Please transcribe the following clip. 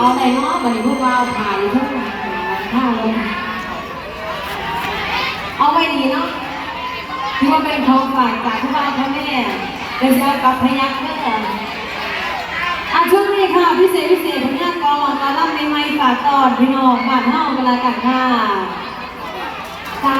เอาไหนเนาะวันนี้พวกเราขายทุางานข้าวเลยเอาไว้ดีเนาะที่ว่าเป็นทองฝากจากพวกบ้าพ่อแม่เป็นยวจะอกับพยักเพื่ออาช่วงนี้ค่ะพิเศษพิเศษผลงานกองตาล่ำใหม่ๆฝากตอนพี่น้องบ้านเฮากันละกันค่ะจ้า